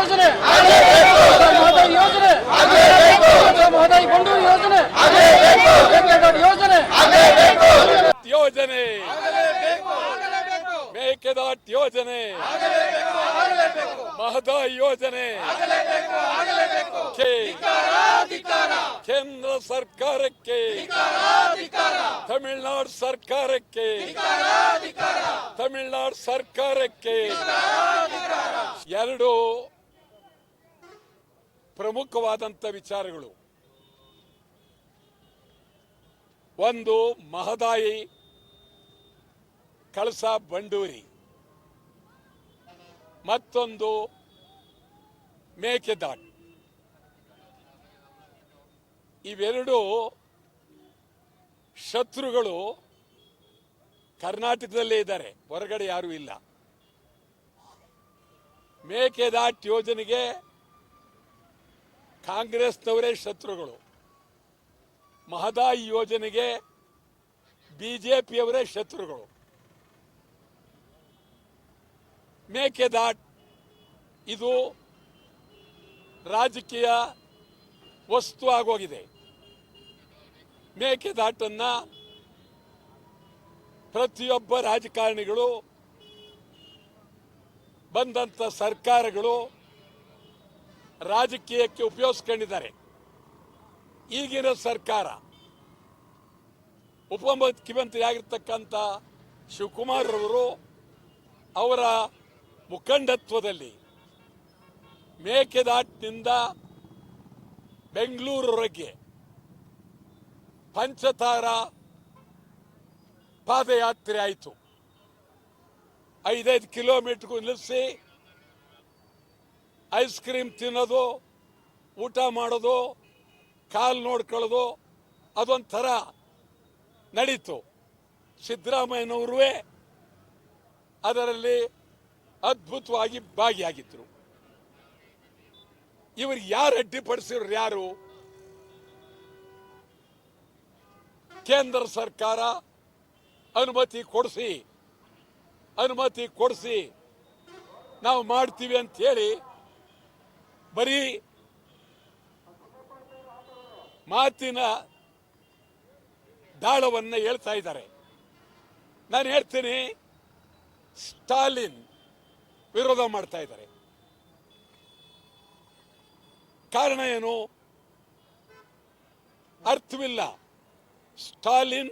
ಯೋಜನೆ. ಮಹದಾಯಿ ಯೋಜನೆ. ಮಹದಾಯಿ ಬಂಡೂರು ಯೋಜನೆ. ಯೋಜನೆ. ಯೋಜನೆ. ಮೇಕೆದಾಟ್ ಯೋಜನೆ. ಮಹದಾಯಿ ಯೋಜನೆ. ಕೇಂದ್ರ ಸರ್ಕಾರಕ್ಕೆ. ತಮಿಳುನಾಡು ಸರ್ಕಾರಕ್ಕೆ. ತಮಿಳುನಾಡು ಸರ್ಕಾರಕ್ಕೆ. ಎರಡು ಪ್ರಮುಖವಾದಂತ ವಿಚಾರಗಳು. ಒಂದು ಮಹದಾಯಿ ಕಳಸ ಬಂಡೂರಿ. ಮತ್ತೊಂದು ಮೇಕೆದಾಟ್. ಇವೆರಡು ಶತ್ರುಗಳು ಕರ್ನಾಟಕದಲ್ಲೇ ಇದ್ದಾರೆ, ಹೊರಗಡೆ ಯಾರೂ ಇಲ್ಲ. ಮೇಕೆದಾಟ್ ಯೋಜನೆಗೆ ಕಾಂಗ್ರೆಸ್ನವರೇ ಶತ್ರುಗಳು. ಮಹದಾಯಿ ಯೋಜನೆಗೆ ಬಿ ಜೆ ಪಿಯವರೇ ಶತ್ರುಗಳು. ಮೇಕೆದಾಟ್, ಇದು ರಾಜಕೀಯ ವಸ್ತು ಆಗೋಗಿದೆ. ಮೇಕೆದಾಟನ್ನು ಪ್ರತಿಯೊಬ್ಬ ರಾಜಕಾರಣಿಗಳು, ಬಂದಂಥ ಸರ್ಕಾರಗಳು ರಾಜಕೀಯಕ್ಕೆ ಉಪಯೋಗಿಸ್ಕೊಂಡಿದ್ದಾರೆ. ಈಗಿನ ಸರ್ಕಾರ ಉಪಮುಖ್ಯಮಂತ್ರಿ ಆಗಿರ್ತಕ್ಕಂಥ ಶಿವಕುಮಾರ್ ಅವರು ಅವರ ಮುಖಂಡತ್ವದಲ್ಲಿ ಮೇಕೆದಾಟಿನಿಂದ ಬೆಂಗಳೂರವರೆಗೆ ಪಂಚತಾರ ಪಾದಯಾತ್ರೆ ಆಯಿತು. ಐದೈದು ಕಿಲೋಮೀಟರ್ಗೂ ನಿಲ್ಲಿಸಿ ಐಸ್ ಕ್ರೀಮ್ ತಿನ್ನೋದು, ಊಟ ಮಾಡೋದು, ಕಾಲು ನೋಡ್ಕೊಳ್ಳೋದು, ಅದೊಂಥರ ನಡೀತು. ಸಿದ್ದರಾಮಯ್ಯನವ್ರೂ ಅದರಲ್ಲಿ ಅದ್ಭುತವಾಗಿ ಭಾಗಿಯಾಗಿದ್ರು. ಇವರು ಯಾರು ಅಡ್ಡಿಪಡಿಸಿದ್ರು ಯಾರು? ಕೇಂದ್ರ ಸರ್ಕಾರ ಅನುಮತಿ ಕೊಡಿಸಿ ಅನುಮತಿ ಕೊಡಿಸಿ ನಾವು ಮಾಡ್ತೀವಿ ಅಂತ ಹೇಳಿ ಬರೀ ಮಾತಿನ ದಾಳವನ್ನು ಹೇಳ್ತಾ ಇದ್ದಾರೆ. ನಾನು ಹೇಳ್ತೀನಿ, ಸ್ಟಾಲಿನ್ ವಿರೋಧ ಮಾಡ್ತಾ ಇದ್ದಾರೆ. ಕಾರಣ ಏನು? ಅರ್ಥವಿಲ್ಲ. ಸ್ಟಾಲಿನ್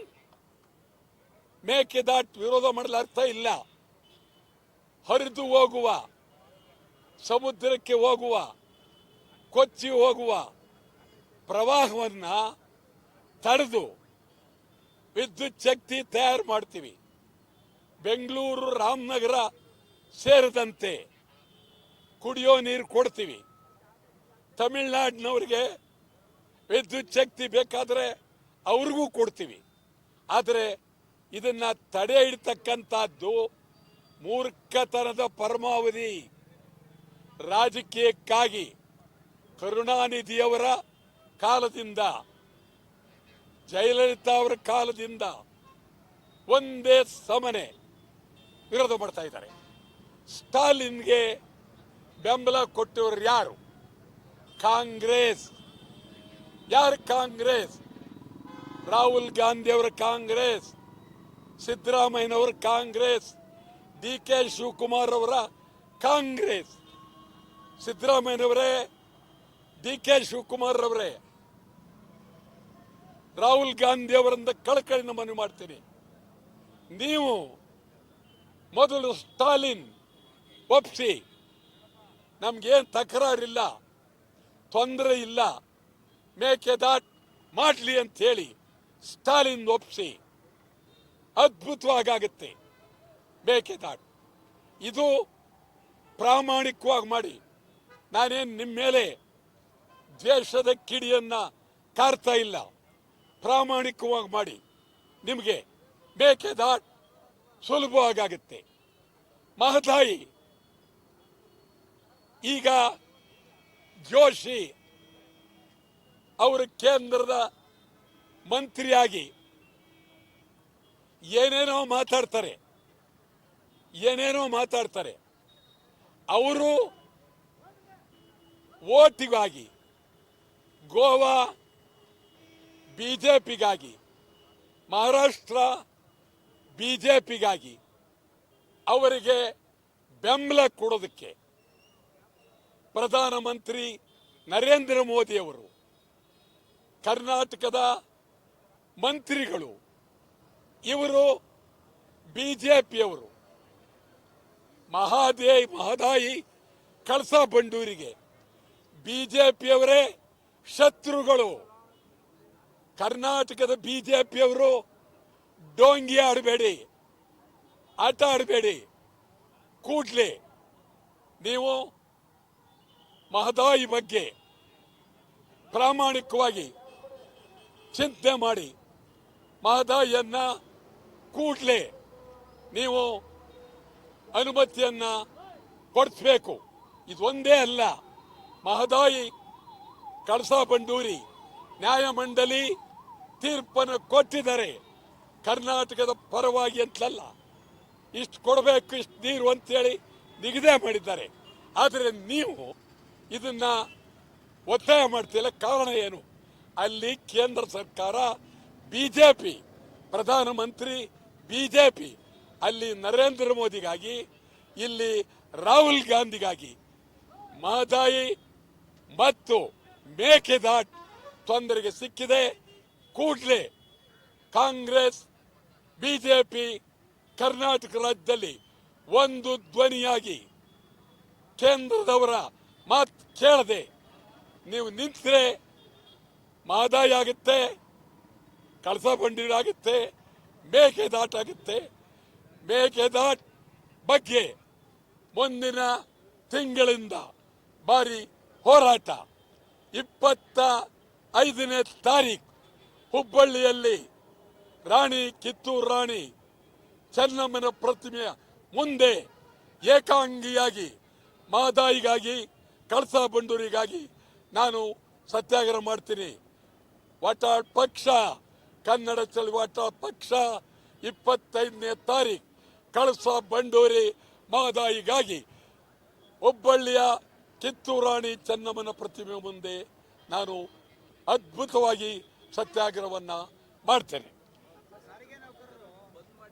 ಮೇಕೆದಾಟ್ ವಿರೋಧ ಮಾಡಲು ಅರ್ಥ ಇಲ್ಲ. ಹರಿದು ಹೋಗುವ, ಸಮುದ್ರಕ್ಕೆ ಹೋಗುವ ಕೊಚ್ಚಿ ಹೋಗುವ ಪ್ರವಾಹವನ್ನ ತಡೆದು ವಿದ್ಯುತ್ ಶಕ್ತಿ ತಯಾರು ಮಾಡ್ತೀವಿ. ಬೆಂಗಳೂರು, ರಾಮನಗರ ಸೇರಿದಂತೆ ಕುಡಿಯೋ ನೀರು ಕೊಡ್ತೀವಿ. ತಮಿಳ್ನಾಡಿನವರಿಗೆ ವಿದ್ಯುತ್ ಶಕ್ತಿ ಬೇಕಾದರೆ ಅವ್ರಿಗೂ ಕೊಡ್ತೀವಿ. ಆದರೆ ಇದನ್ನ ತಡೆ ಇಡ್ತಕ್ಕಂಥದ್ದು ಮೂರ್ಖತನದ ಪರಮಾವಧಿ. ರಾಜಕೀಯಕ್ಕಾಗಿ ಕರುಣಾನಿಧಿಯವರ ಕಾಲದಿಂದ, ಜಯಲಲಿತಾ ಅವರ ಕಾಲದಿಂದ ಒಂದೇ ಸಮನೆ ವಿರೋಧ ಮಾಡ್ತಾ ಇದ್ದಾರೆ. ಸ್ಟಾಲಿನ್ಗೆ ಬೆಂಬಲ ಕೊಟ್ಟವರು ಯಾರು? ಕಾಂಗ್ರೆಸ್. ಯಾರು ಕಾಂಗ್ರೆಸ್? ರಾಹುಲ್ ಗಾಂಧಿ ಅವರ ಕಾಂಗ್ರೆಸ್, ಸಿದ್ದರಾಮಯ್ಯನವರ ಕಾಂಗ್ರೆಸ್, ಡಿ ಕೆ ಶಿವಕುಮಾರ್ ಅವರ ಕಾಂಗ್ರೆಸ್. ಸಿದ್ದರಾಮಯ್ಯನವರೇ ಡಿ ಕೆ ಶಿವಕುಮಾರ್ ಅವರೇ ರಾಹುಲ್ ಗಾಂಧಿ ಅವರಿಂದ ಕಳಕಳಿನ ಮನವಿ ಮಾಡ್ತೀನಿ. ನೀವು ಮೊದಲು ಸ್ಟಾಲಿನ್ ಒಪ್ಸಿ. ನಮ್ಗೇನ್ ತಕರಾರಿಲ್ಲ, ತೊಂದರೆ ಇಲ್ಲ ಮೇಕೆದಾಟ್ ಮಾಡ್ಲಿ ಅಂತ ಹೇಳಿ ಸ್ಟಾಲಿನ್ ಒಪ್ಸಿ. ಅದ್ಭುತವಾಗುತ್ತೆ ಮೇಕೆದಾಟ್ ಇದು ಪ್ರಾಮಾಣಿಕವಾಗಿ ಮಾಡಿ. ನಾನೇನು ನಿಮ್ಮ ಮೇಲೆ ದ್ವೇಷದ ಕಿಡಿಯನ್ನ ಕಾರ್ತಾ ಇಲ್ಲ. ಪ್ರಾಮಾಣಿಕವಾಗಿ ಮಾಡಿ. ನಿಮಗೆ ಮೇಕೆದಾಟ್ ಸುಲಭವಾಗುತ್ತೆ ಮಹದಾಯಿ, ಈಗ ಜೋಶಿ ಅವರು ಕೇಂದ್ರದ ಮಂತ್ರಿಯಾಗಿ ಏನೇನೋ ಮಾತಾಡ್ತಾರೆ ಏನೇನೋ ಮಾತಾಡ್ತಾರೆ. ಅವರು ಓಟಿಗಾಗಿ ಗೋವಾ, ಬಿಜೆಪಿಗಾಗಿ, ಮಹಾರಾಷ್ಟ್ರ, ಬಿಜೆಪಿಗಾಗಿ ಅವರಿಗೆ ಬೆಂಬಲ ಕೊಡೋದಕ್ಕೆ ಪ್ರಧಾನಮಂತ್ರಿ ನರೇಂದ್ರ ಮೋದಿ ಅವರು ಕರ್ನಾಟಕದ ಮಂತ್ರಿಗಳು, ಇವರು ಬಿಜೆಪಿಯವರು. ಮಹಾದೇ ಮಹದಾಯಿ, ಕಳಸಾ ಬಂಡೂರಿಗೆ ಬಿಜೆಪಿಯವರೇ ಶತ್ರುಗಳು. ಕರ್ನಾಟಕದ ಬಿಜೆಪಿಯವರು ಡೋಂಗಿ ಆಡಬೇಡಿ, ಆಟ ಆಡಬೇಡಿ. ಕೂಡ್ಲಿ ನೀವು ಮಹದಾಯಿ ಬಗ್ಗೆ ಪ್ರಾಮಾಣಿಕವಾಗಿ ಚಿಂತೆ ಮಾಡಿ, ಮಹದಾಯಿಯನ್ನ ಕೂಡ್ಲೆ ನೀವು ಅನುಮತಿಯನ್ನ ಕೊಡಿಸ್ಬೇಕು. ಇದೊಂದೇ ಅಲ್ಲ, ಮಹದಾಯಿ ಕಳಸಾ ಬಂಡೂರಿ ನ್ಯಾಯಮಂಡಳಿ ತೀರ್ಪನ್ನು ಕೊಟ್ಟಿದ್ದಾರೆ ಕರ್ನಾಟಕದ ಪರವಾಗಿ ಅಂತಲ್ಲ. ಇಷ್ಟು ಕೊಡಬೇಕು, ಇಷ್ಟು ನೀರು ಅಂತೇಳಿ ನಿಗದಿ ಮಾಡಿದ್ದಾರೆ. ಆದರೆ ನೀವು ಇದನ್ನ ಒತ್ತಾಯ ಮಾಡ್ತಿಲ್ಲ. ಕಾರಣ ಏನು? ಅಲ್ಲಿ ಕೇಂದ್ರ ಸರ್ಕಾರ, ಬಿಜೆಪಿ, ಪ್ರಧಾನಮಂತ್ರಿ, ಬಿಜೆಪಿ, ಅಲ್ಲಿ ನರೇಂದ್ರ ಮೋದಿಗಾಗಿ, ಇಲ್ಲಿ ರಾಹುಲ್ ಗಾಂಧಿಗಾಗಿ ಮಹದಾಯಿ ಮತ್ತು ಮೇಕೆದಾಟ್ ತೊಂದರೆಗೆ ಸಿಕ್ಕಿದೆ. ಕೂಡಲೇ ಕಾಂಗ್ರೆಸ್, ಬಿಜೆಪಿ, ಕರ್ನಾಟಕ ರಾಜ್ಯದಲ್ಲಿ ಒಂದು ಧ್ವನಿಯಾಗಿ ಕೇಂದ್ರದವರ ಮಾತು ಕೇಳದೆ ನೀವು ನಿಂತರೆ ಮಾದಾಯಿ ಆಗುತ್ತೆ ಕಳಸ ಬಂಡೀರು ಆಗುತ್ತೆ, ಮೇಕೆದಾಟ್ ಆಗುತ್ತೆ. ಮೇಕೆದಾಟ್ ಬಗ್ಗೆ ಮುಂದಿನ ತಿಂಗಳಿಂದ ಭಾರಿ ಹೋರಾಟ. ಇಪ್ಪತ್ತ ಐದನೇ ತಾರೀಕು ಹುಬ್ಬಳ್ಳಿಯಲ್ಲಿ ರಾಣಿ ಕಿತ್ತೂರು ರಾಣಿ ಚೆನ್ನಮ್ಮನ ಪ್ರತಿಮೆಯ ಮುಂದೆ ಏಕಾಂಗಿಯಾಗಿ, ಮಾದಾಯಿಗಾಗಿ, ಕಳಸ ಬಂಡೂರಿಗಾಗಿ ನಾನು ಸತ್ಯಾಗ್ರಹ ಮಾಡ್ತೀನಿ. ವಾಟಾಳ್ ಪಕ್ಷ, ಕನ್ನಡ ಚಳವಟ ಪಕ್ಷ, ಇಪ್ಪತ್ತೈದನೇ ತಾರೀಕು ಕಳಸ ಬಂಡೂರಿ ಮಾದಾಯಿಗಾಗಿ ಹುಬ್ಬಳ್ಳಿಯ ಕಿತ್ತೂರಾಣಿ ಚೆನ್ನಮ್ಮನ ಪ್ರತಿಮೆ ಮುಂದೆ ನಾನು ಅದ್ಭುತವಾಗಿ ಸತ್ಯಾಗ್ರಹವನ್ನು ಮಾಡ್ತೇನೆ.